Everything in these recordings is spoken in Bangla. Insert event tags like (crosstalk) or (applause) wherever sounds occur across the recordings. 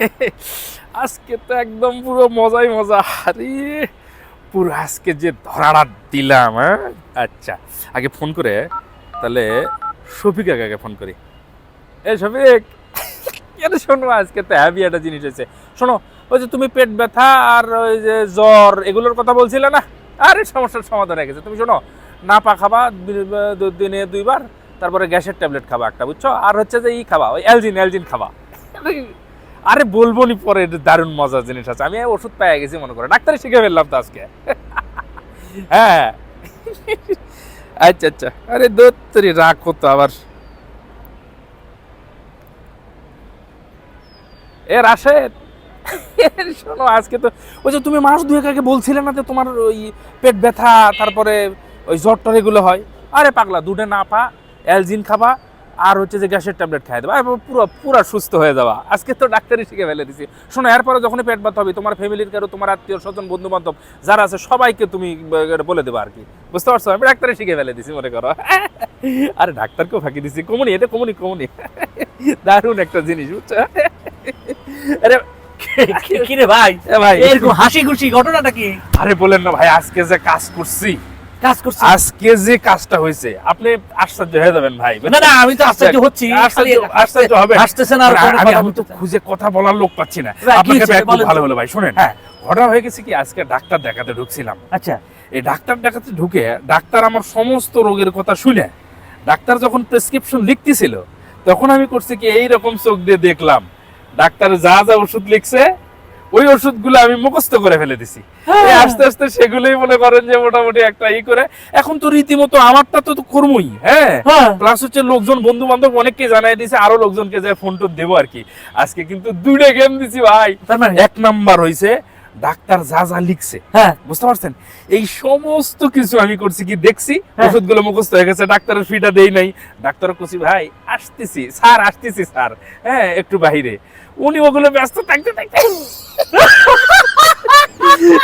(laughs) আজকে তো একদম পুরো মজাই মজা। আরে, পুরো আজকে যে ধরাটা দিলাম হ্যাঁ? আচ্ছা আগে ফোন করে, তাহলে শফিক আগে ফোন করি। এ শফিক, কেন শোনো, আজকে তো হ্যাভি একটা জিনিস হয়েছে। শোনো, ওই যে তুমি পেট ব্যথা আর ওই যে জ্বর, এগুলোর কথা বলছিলে না? আরে, সমস্যার সমাধান হয়ে গেছে। তুমি শোনো না পা খাবা দিনে দুইবার, তারপরে গ্যাসের ট্যাবলেট খাবা একটা, বুঝছ? আর হচ্ছে যে ই খাবা, ওই অ্যালজিন অ্যালজিন খাবা। (laughs) আরে বলব নি পরে দারুণ মজার জিনিস আছে। আমি ওষুধ পেয়ে গেছি, মনে করে। ডাক্তারে শিখে ফেললাম তো আজকে। (laughs) হ্যাঁ (laughs) আচ্ছা আচ্ছা। আরে দত্তরি, রাখো তো আবার। এ, রাশেদ। (laughs) শোনো, আজকে তো ওই যে তুমি মাস দুয়েক আগে বলছিলে না যে তোমার ওই পেট ব্যথা, তারপরে ওই জ্বর টর এগুলো হয়? আরে পাগলা, দুধে না পা, অ্যালজিন খাবা আর হচ্ছে যে গ্যাসের ট্যাবলেট খাই দেবা পুরো পুরো সুস্থ হয়ে যাবা। আজকে তো ডাক্তারই শিখে ফেলে দিছি। শোনো এরপরে যখন পেট ব্যথা হবে তোমার ফ্যামিলির কারও তোমার আত্মীয় স্বজন বন্ধু বান্ধব যারা আছে সবাইকে তুমি বলে দেবা আর কি। বুঝতে পারছ? আমি ডাক্তারই শিখে ফেলে দিছি মনে করো। (laughs) আরে ডাক্তারকেও ফাঁকি দিছি। কমনি এটা কমনি কমনি। (laughs) দারুণ একটা জিনিস বুঝছ? (laughs) আরে কি রে ভাই? ভাই। এরকম হাসি খুশি ঘটনাটা কি? আরে বলেন না ভাই আজকে যে কাজ করছি কাজ করছিস আজকে যে কাজটা হয়েছে আপনি আশ্চর্য হয়ে যাবেন ভাই। না না আমি তো আশ্চর্য হচ্ছি। আশ্চর্য হবে। হাসতেছেন আর আমি তো খুঁজে কথা বলার লোক পাচ্ছি না। আপনাকে ভালো হলো ভাই শুনেন। হ্যাঁ। ঘটনা হয়ে গেছে কি আজকে ডাক্তার দেখাতে ঢুকছিলাম। আচ্ছা। এই ডাক্তার দেখাতে ঢুকে ডাক্তার আমার সমস্ত রোগের কথা শুনে ডাক্তার যখন প্রেসক্রিপশন লিখতেছিল তখন আমি করছি কি এই রকম চোখ দিয়ে দেখলাম। ডাক্তার যা যা ওষুধ লিখছে ওই ওষুধগুলো আমি মুখস্থ করে ফেলে দিছি। আস্তে আস্তে সেগুলোই মনে করেন যে মোটামুটি একটা ই করে। এখন তো রীতিমতো আমারটা তো কর্মই হ্যাঁ? হ্যাঁ। প্লাস হচ্ছে লোকজন বন্ধু বান্ধব অনেককে জানাই দিছে আরও লোকজনকে যে ফোন টোন দেবো আর কি। আজকে কিন্তু দুইটা গেম দিছি ভাই। তার মানে? এক নাম্বার হইছে ডাক্তার যা যা লিখছে। হ্যাঁ। বুঝতে পারছেন? এই সমস্ত কিছু আমি করছি কি দেখছি? হ্যাঁ। ওষুধগুলো মুখস্থ হয়ে গেছে ডাক্তারের ফিটা দেই নাই। ডাক্তার কছি ভাই আসতেছি। স্যার আসতেছি স্যার। হ্যাঁ একটু বাইরে উনি ওগুলো ব্যস্ত থাকতে থাকতে (laughs)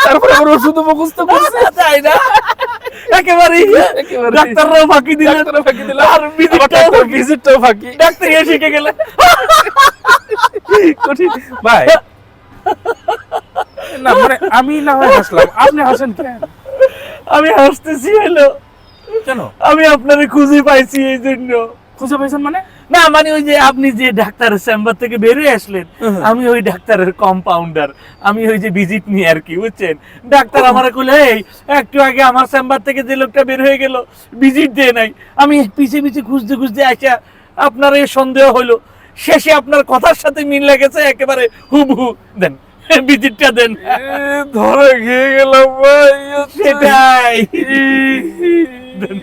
তারপরে আমার ওষুধ মুখস্থ করছে। (laughs) তাই না। ডাক্তাররাও ফাঁকি ফাঁকি দিল আর আর ভিজিটটাও ফাঁকি। ডাক্তার এসে গেলে কঠিন। ভাই না মানে আমি না হয় হাসলাম। আপনি হাসেন কেন? আমি হাসতেছি হলো কেন? আমি আপনারে খুঁজে পাইছি এই জন্য। খুঁজে পাইছেন মানে? না মানে ওই যে আপনি যে ডাক্তারের চেম্বার থেকে বেরিয়ে আসলেন আমি ওই ডাক্তারের কম্পাউন্ডার আমি ওই যে ভিজিট নিয়ে আর কি বুঝছেন? ডাক্তার আমার কইলে এই একটু আগে আমার চেম্বার থেকে যে লোকটা বের হয়ে গেল ভিজিট দিয়ে নাই। আমি পিছে পিছে খুঁজতে খুঁজতে আসা আপনার এই সন্দেহ হলো শেষে আপনার কথার সাথে মিল লেগেছে একেবারে হুবহু। দেন ভিজিটটা দেন ধরে খেয়ে গেলাম ভাই সেটাই দেন।